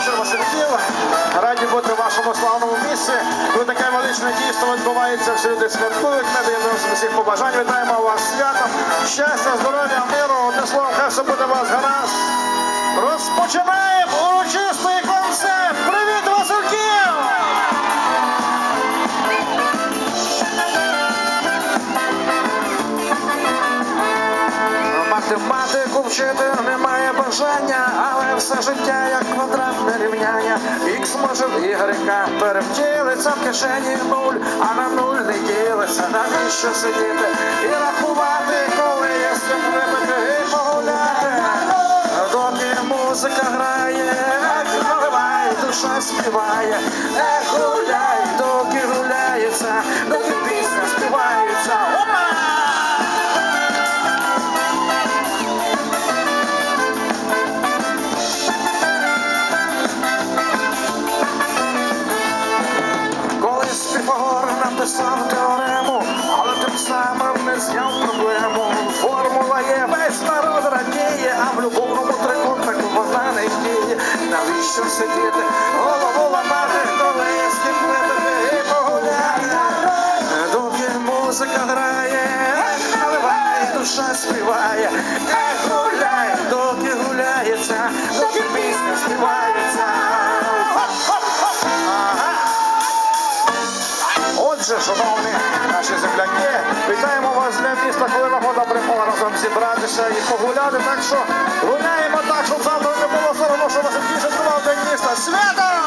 вечір, Васильків. Раді бути в вашому славному місці. Ну, таке величне дійство відбувається, всі люди святкують. Ми дивимося всіх побажань. Вітаємо вас святом. Щастя, здоров'я, миру. Одне слово, хай все буде вас гаразд. Розпочинаємо Математику вчити немає бажання, але все життя як квадратне рівняння. Х може в ігрека перевтілиться в кишені нуль, а на нуль не ділиться, навіщо сидіти і рахувати, коли є з ким випити і погуляти. Доки музика грає, наливай, душа співає, не гуляй, доки Написав теорему, але тим самим не зняв проблему. Формула є, весь народ радіє, а в любовному трикутнику вона не діє. Навіщо сидіти, голову ламати, коли випити і погуляти? Доки музика грає, наливай, душа співає, не гуляй, Отже, шановні наші земляки, вітаємо вас для міста, коли нагода припала разом зібратися і погуляти. Так що гуляємо так, щоб завтра не було соромно, що вас більше тривав день міста. Свято!